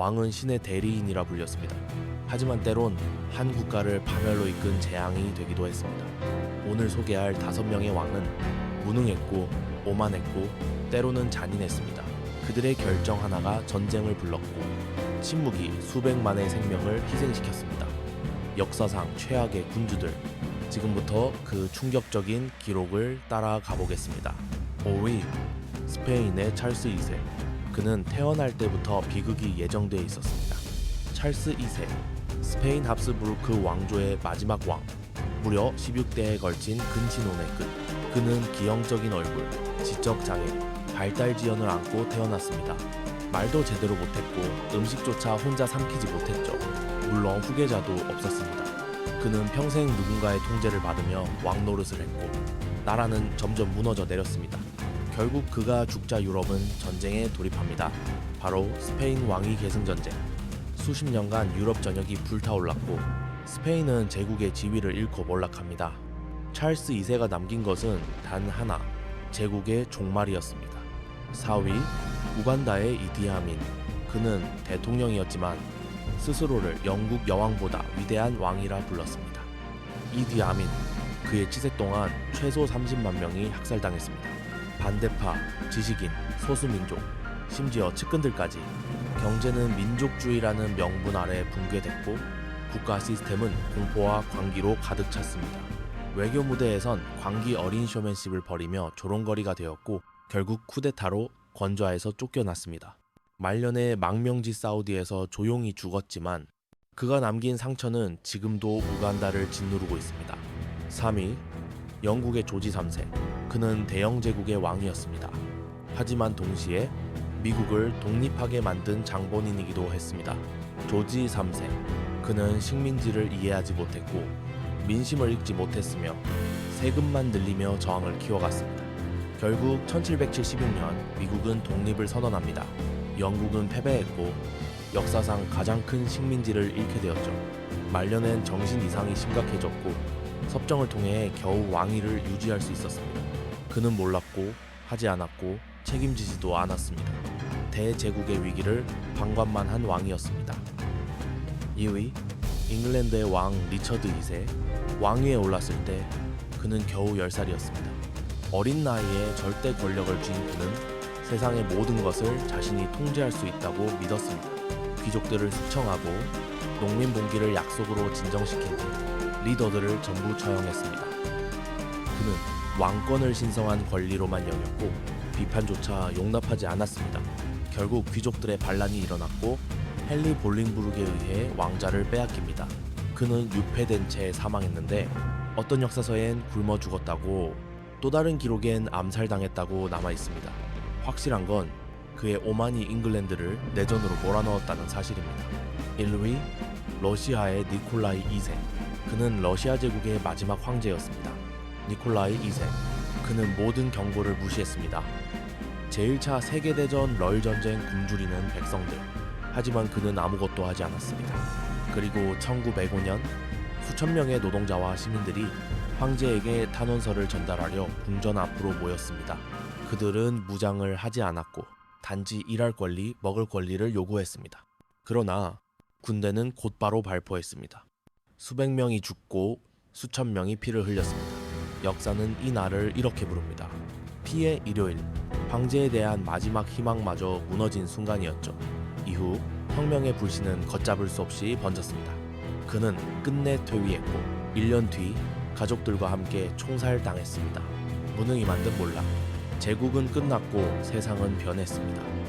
왕은 신의 대리인이라 불렸습니다. 하지만 때론 한 국가를 파멸로 이끈 재앙이 되기도 했습니다. 오늘 소개할 다섯 명의 왕은 무능했고 오만했고 때로는 잔인했습니다. 그들의 결정 하나가 전쟁을 불렀고 침묵이 수백만의 생명을 희생시켰습니다. 역사상 최악의 군주들. 지금부터 그 충격적인 기록을 따라가 보겠습니다. 5위 스페인의 찰스 2세. 그는 태어날 때부터 비극이 예정돼 있었습니다. 찰스 2세, 스페인 합스부르크 왕조의 마지막 왕. 무려 16대에 걸친 근친혼의 끝. 그는 기형적인 얼굴, 지적 장애, 발달 지연을 안고 태어났습니다. 말도 제대로 못했고 음식조차 혼자 삼키지 못했죠. 물론 후계자도 없었습니다. 그는 평생 누군가의 통제를 받으며 왕 노릇을 했고 나라는 점점 무너져 내렸습니다. 결국 그가 죽자 유럽은 전쟁에 돌입합니다. 바로 스페인 왕위 계승 전쟁. 수십 년간 유럽 전역이 불타올랐고 스페인은 제국의 지위를 잃고 몰락합니다. 찰스 2세가 남긴 것은 단 하나, 제국의 종말이었습니다. 4위 우간다의 이디아민. 그는 대통령이었지만 스스로를 영국 여왕보다 위대한 왕이라 불렀습니다. 이디아민 그의 치세 동안 최소 30만 명이 학살당했습니다. 반대파, 지식인, 소수민족, 심지어 측근들까지 경제는 민족주의라는 명분 아래 붕괴됐고 국가 시스템은 공포와 광기로 가득 찼습니다. 외교 무대에선 광기 어린 쇼맨십을 벌이며 조롱거리가 되었고 결국 쿠데타로 건좌에서 쫓겨났습니다. 말년에 망명지 사우디에서 조용히 죽었지만 그가 남긴 상처는 지금도 우간다를 짓누르고 있습니다. 3위 영국의 조지 3세 그는 대영 제국의 왕이었습니다. 하지만 동시에 미국을 독립하게 만든 장본인이기도 했습니다. 조지 3세 그는 식민지를 이해하지 못했고 민심을 읽지 못했으며 세금만 늘리며 저항을 키워갔습니다. 결국 1776년 미국은 독립을 선언합니다. 영국은 패배했고 역사상 가장 큰 식민지를 잃게 되었죠. 말년엔 정신 이상이 심각해졌고 섭정을 통해 겨우 왕위를 유지할 수 있었습니다. 그는 몰랐고 하지 않았고 책임지지도 않았습니다. 대제국의 위기를 방관만 한 왕이었습니다. 2위 잉글랜드의 왕 리처드 2세 왕위에 올랐을 때 그는 겨우 10살이었습니다. 어린 나이에 절대 권력을 쥔 그는 세상의 모든 것을 자신이 통제할 수 있다고 믿었습니다. 귀족들을 숙청하고 농민 봉기를 약속으로 진정시킨 뒤 리더들을 전부 처형했습니다. 그는 왕권을 신성한 권리로만 여겼고 비판조차 용납하지 않았습니다. 결국 귀족들의 반란이 일어났고 헨리 볼링부르크에 의해 왕자를 빼앗깁니다. 그는 유폐된 채 사망했는데 어떤 역사서엔 굶어 죽었다고 또 다른 기록엔 암살당했다고 남아 있습니다. 확실한 건 그의 오만이 잉글랜드를 내전으로 몰아넣었다는 사실입니다. 1위 러시아의 니콜라이 2세 그는 러시아 제국의 마지막 황제였습니다. 니콜라이 2세 그는 모든 경고를 무시했습니다. 제1차 세계대전 럴 전쟁 굶주리는 백성들 하지만 그는 아무것도 하지 않았습니다. 그리고 1905년 수천 명의 노동자와 시민들이 황제에게 탄원서를 전달하려 궁전 앞으로 모였습니다. 그들은 무장을 하지 않았고 단지 일할 권리, 먹을 권리를 요구했습니다. 그러나 군대는 곧바로 발포했습니다. 수백 명이 죽고 수천 명이 피를 흘렸습니다. 역사는 이 날을 이렇게 부릅니다. 피의 일요일. 황제에 대한 마지막 희망마저 무너진 순간이었죠. 이후 혁명의 불씨는 걷잡을 수 없이 번졌습니다. 그는 끝내 퇴위했고 1년 뒤 가족들과 함께 총살당했습니다. 무능히 만든 몰락. 제국은 끝났고 세상은 변했습니다.